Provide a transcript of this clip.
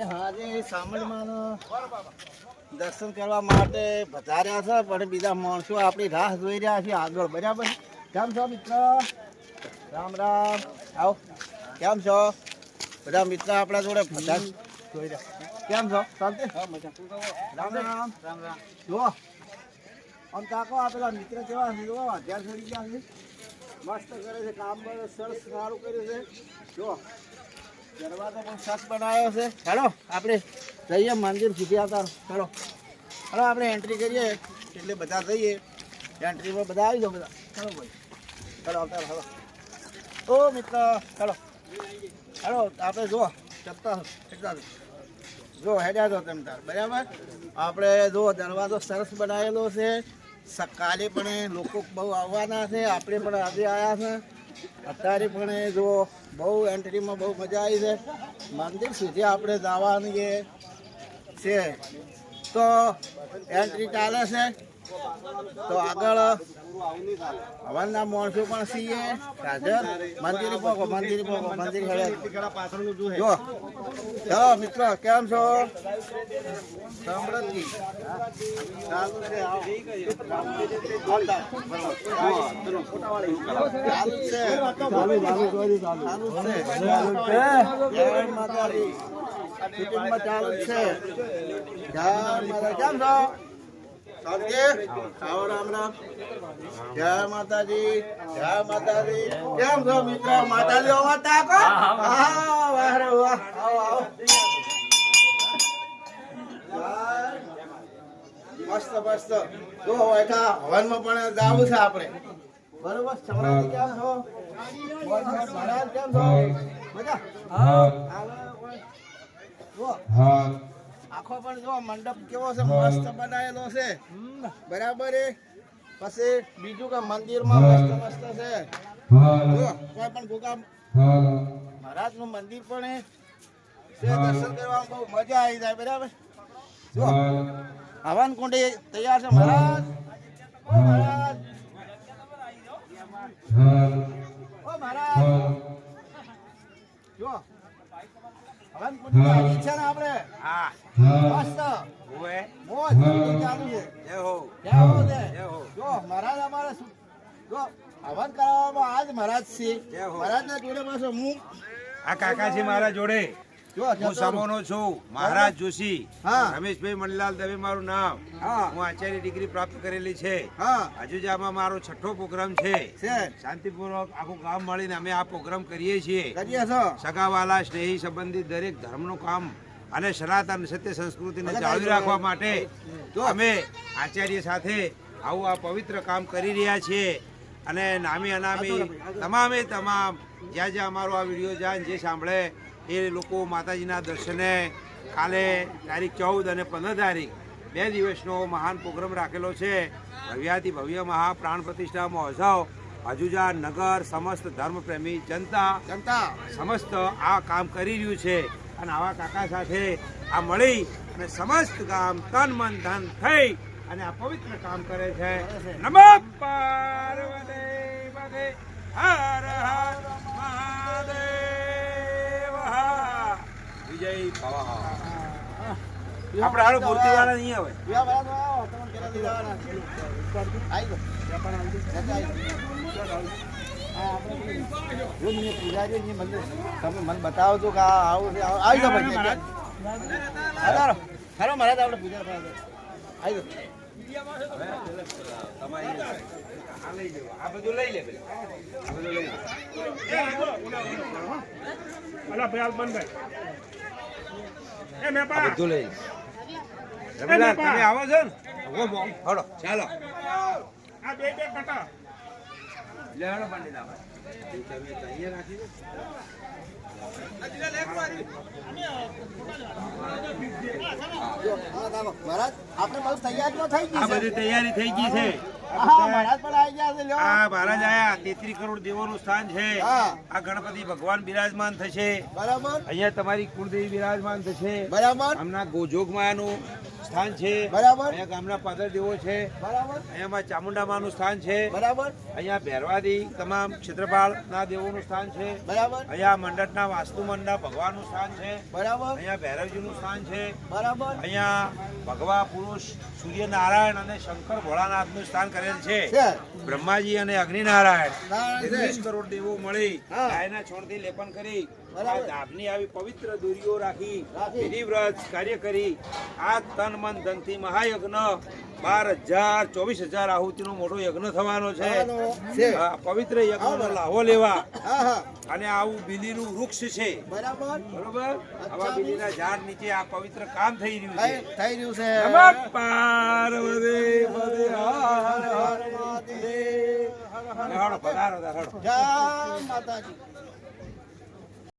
આજે સામળમાં દર્શન કરવા માટે પધાર્યા છે પણ બીજા માણસો આપણી રાહ જોઈ રહ્યા છે આગળ. બરાબર કેમ છો મિત્ર? રામ રામ. આવો. કેમ છો? બધા મિત્ર આપણા જોડે પધાર જોઈ રહ્યા કેમ છો? શાંતિ? રામ રામ. રામ રામ. જુઓ. આમ તાકો આ પેલા મિત્ર કેવા છે? જુઓ અધ્યાર છોડી ગયા છે. મસ્ત કરે છે કામ સરસ સારું કર્યું છે. જુઓ. દરવાજો પણ સરસ બનાવ્યો છે. ચાલો આપણે જઈએ મંદિર સુધી આવતા. ચાલો ચાલો આપણે એન્ટ્રી કરીએ. એટલે બધા જઈએ. એન્ટ્રીમાં બધા આવી જાઓ બધા. ચાલો ભાઈ. ચાલો આવતા ચાલો ઓ, મિત્ર. ચાલો ચાલો આપણે જુઓ. ચપતા ચપતા જો હેડ્યા જો તેમ તાર. બરાબર? આપણે જો દરવાજો સરસ બનાવેલો છે. સકાલે પણ લોકો બહુ આવવાના છે. આપણે પણ આજે આવ્યા છે. અત્યારે પણ એ જો બહુ એન્ટ્રીમાં બહુ મજા આવી છે. મંદિર સુધી આપણે જવાની છે. તો એન્ટ્રી ચાલે છે. તો આગળ, હવાના માણસો પણ સીએ હાજર મંદિર પોકો મંદિર પોકો, મંદિર હેડે. જો. ચલો મિત્રો, કેમ છો? સમૃદ્ધિ ચાલુ છે કેમ છો? શાંતિ આવો રામ રામ. જય માતાજી જય માતાજી. કેમ છો મિત્રો? માતાજી અવાજ તાકો હા વાહ રે વાહ. આવો આવો. મસ્ત મસ્ત. જો બેઠા હવનમાં પણ જાવું છે આપણે. બરોબર? સમરાજી કેમ છો? કેમ છો? મજા? જો આખો પણ જો મંડપ કેવો છે મસ્ત બનાવેલો છે. બરાબર એ? પછી બીજું કે મંદિરમાં મસ્ત મસ્ત છે. જો કોઈ પણ ભૂકા મહારાજનું મંદિર પણ એ છે દર્શન કરવામાં બહુ મજા આવી જાય બરાબર? જો હવન કુંડી તૈયાર છે મહારાજ. ઓ મહારાજ. ઓ મહારાજ જો હવન ને મહારાજ કરાવવામાં આજ મહારાજ છે. જય હો. જોડે પાછો હું. આ કાકાજી મારા જોડે. હું સમોનો છું. મહારાજ જોશી. રમેશભાઈ મણિલાલ દવે મારું નામ. હું. આચાર્ય ડિગ્રી પ્રાપ્ત કરેલી છે. અજુજામાં મારો છઠ્ઠો પ્રોગ્રામ છે. શાંતિપૂર્વક આખું ગામ મળીને અમે આ પ્રોગ્રામ કરીએ છીએ. સગાવાલા સ્નેહી સંબંધિત દરેક ધર્મનું કામ અને સનાતન સત્ય સંસ્કૃતિને જાળવી રાખવા માટે. અમે આચાર્ય સાથે આવું આ પવિત્ર કામ કરી રહ્યા છીએ. અને નામી અનામી તમામે તમામ જ્યાં જ્યાં અમારો આ વીડિયો જાય જે સાંભળે એ લોકો માતાજીના દર્શને કાલે તારીખ ચૌદ અને પંદર તારીખ બે દિવસનો મહાન પ્રોગ્રામ રાખેલો છે. ભવ્યાથી ભવ્ય મહા પ્રાણ પ્રતિષ્ઠા મહોત્સવ. હજુજા નગર સમસ્ત ધર્મપ્રેમી જનતા જનતા. સમસ્ત આ કામ કરી રહ્યું છે. અને આવા કાકા સાથે આ મળી અને સમસ્ત ગામ તન મન ધન થઈ અને આ પવિત્ર કામ કરે છે. નમઃ પાર્વતી હર હર મહાદેવ. વિજય આપણે હાલો નહીં પીવા વાળા તો આવો, જો મને પૂજારી ની મંદિર તમે મને બતાવો છો કે આ આવું છે આવું. આવી જાવ ભાઈ ત્યાં. હા, ચાલો. ચાલો મહારાજ આપણે પૂજા કરવા આવી જાઓ. આ બધું લઈ લે પેલા. આ બધું લઈ લે અલા ભાઈ બંધ એ મેપા. બધું લઈ. તમે આવો છો ને? હળો ચાલો. આ બે બે કટા. લે હળો પંડિત આપણે તમે રાખી દો. હા, આપણે તૈયારી થઈ ગઈ છે. આ મહારાજ આયા. તેત્રી કરોડ દેવોનું સ્થાન છે. આ ગણપતિ ભગવાન બિરાજમાન થશે. બરાબર. અહીંયા તમારી કુળદેવી બિરાજમાન થશે. બરાબર. હમણાં ગોજોગમાયાનું સ્થાન છે. બરાબર. અહીંયા ગામના પાદર દેવો છે. બરાબર. સ્થાન છે. બરાબર. અહીંયા ભેરવાદી તમામ ક્ષેત્રપાળના દેવોનું સ્થાન છે. બરાબર. અહીંયા મંડપના વાસ્તુ મંડપ ભગવાનનું સ્થાન છે. બરાબર. અહીંયા ભૈરવજીનું સ્થાન છે. બરાબર. અહીંયા ભગવા પુરુષ સૂર્યનારાયણ અને શંકર ભોળાનાથનું સ્થાન કરેલ છે. બ્રહ્માજી અને અગ્નિનારાયણ નારાયણ કરોડ દેવો મળી. ગાયના છોણથી લેપન કરી. બરાબર. આ ધામની આવી પવિત્ર દુરીઓ રાખી. વિધિવ્રત કાર્ય કરી. આ તન મન ધનથી મહાયજ્ઞ બાર હજાર ચોવીસ હજાર આહુતિનો મોટો યજ્ઞ થવાનો છે. પવિત્ર યજ્ઞનો લાહો લેવા અને આવું બિલીનું વૃક્ષ છે. બરાબર. આવા બિલીના ઝાડ નીચે આ પવિત્ર કામ થઈ રહ્યું છે. થઈ રહ્યું છે. પાર્વતી હર હર હર. હર હર. જય માતાજી.